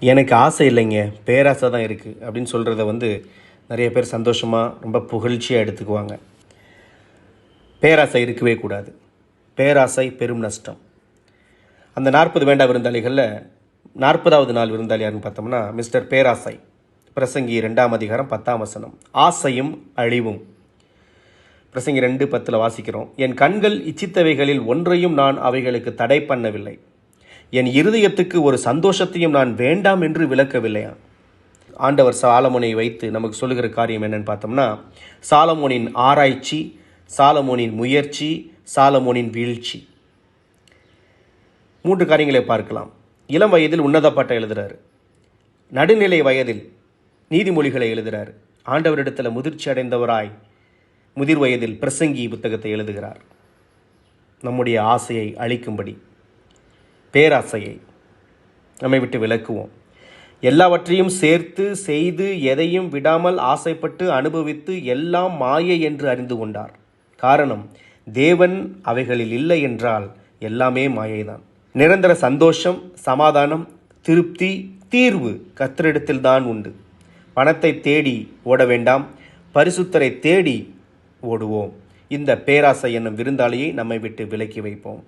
எனக்கு ஆசை இல்லைங்க பேராசை தான் இருக்குது அப்படின்னு சொல்கிறத வந்து நிறைய பேர் சந்தோஷமாக ரொம்ப புகழ்ச்சியாக எடுத்துக்குவாங்க. பேராசை இருக்கவே கூடாது. பேராசை பெரும் நஷ்டம். அந்த நாற்பது வேண்டா விருந்தாளிகளில் நாற்பதாவது நாள் விருந்தாளியாருன்னு பார்த்தோம்னா மிஸ்டர் பேராசை. பிரசங்கி ரெண்டாம் அதிகாரம் பத்தாம் வசனம். ஆசையும் அழிவும். பிரசங்கி ரெண்டு பத்தில் வாசிக்கிறோம். என் கண்கள் இச்சித்தவைகளில் ஒன்றையும் நான் அவைகளுக்கு தடை பண்ணவில்லை. என் இருதயத்துக்கு ஒரு சந்தோஷத்தையும் நான் வேண்டாம் என்று விளக்கவில்லையா? ஆண்டவர் சாலமோனை வைத்து நமக்கு சொல்லுகிற காரியம் என்னன்னு பார்த்தோம்னா சாலமோனின் ஆராய்ச்சி சாலமோனின் முயற்சி சாலமோனின் வீழ்ச்சி. மூன்று காரியங்களை பார்க்கலாம். இளம் வயதில் உன்னதப்பட்ட பட்டம் நடுநிலை வயதில் நீதிமொழிகளை எழுதுகிறார் ஆண்டவரிடத்தில் முதிர்ச்சி அடைந்தவராய் முதிர் வயதில் பிரசங்கி புத்தகத்தை எழுதுகிறார். நம்முடைய ஆசையை அழிக்கும்படி. பேராசையை நம்மை விட்டு விலக்குவோம். எல்லாவற்றையும் சேர்த்து செய்து எதையும் விடாமல் ஆசைப்பட்டு அனுபவித்து எல்லாம் மாயை என்று அறிந்து கொண்டார். காரணம் தேவன் அவைகளில் இல்லை என்றால் எல்லாமே மாயைதான். நிரந்தர சந்தோஷம் சமாதானம் திருப்தி தீர்வு கத்திரிடத்தில்தான் உண்டு. பணத்தை தேடி ஓட வேண்டாம் பரிசுத்தரை தேடி ஓடுவோம். இந்த பேராசை என்னும் விருந்தாளியை நம்மை விட்டு விலக்கி வைப்போம்.